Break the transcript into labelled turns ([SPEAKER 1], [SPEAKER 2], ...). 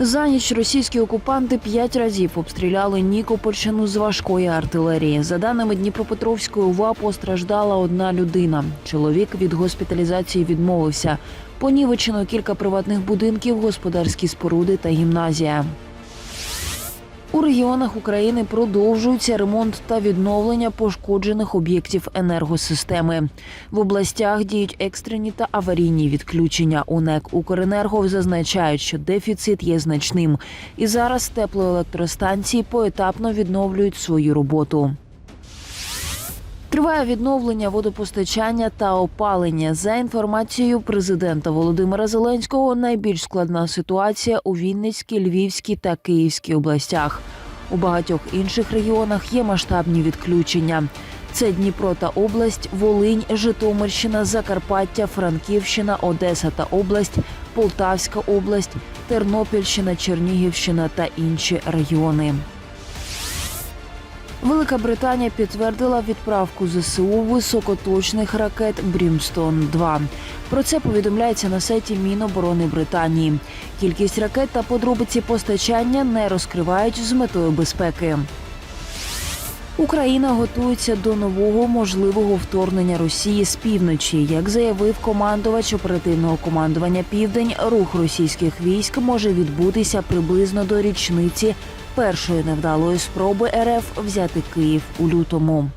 [SPEAKER 1] За ніч російські окупанти п'ять разів обстріляли Нікопольщину з важкої артилерії. За даними Дніпропетровської УВА, постраждала одна людина. Чоловік від госпіталізації відмовився. Понівечено кілька приватних будинків, господарські споруди та гімназія. У регіонах України продовжується ремонт та відновлення пошкоджених об'єктів енергосистеми. В областях діють екстрені та аварійні відключення. У НЕК «Укренерго» зазначають, що дефіцит є значним. І зараз теплоелектростанції поетапно відновлюють свою роботу. Триває відновлення водопостачання та опалення. За інформацією президента Володимира Зеленського, найбільш складна ситуація у Вінницькій, Львівській та Київській областях. У багатьох інших регіонах є масштабні відключення. Це Дніпро та область, Волинь, Житомирщина, Закарпаття, Франківщина, Одеса та область, Полтавська область, Тернопільщина, Чернігівщина та інші регіони. Велика Британія підтвердила відправку ЗСУ високоточних ракет Брімстон 2 Про це повідомляється на сайті Міноборони Британії. Кількість ракет та подробиці постачання не розкривають з метою безпеки. Україна готується до нового можливого вторгнення Росії з півночі. Як заявив командувач оперативного командування Південь, рух російських військ може відбутися приблизно до річниці першої невдалої спроби РФ взяти Київ у лютому.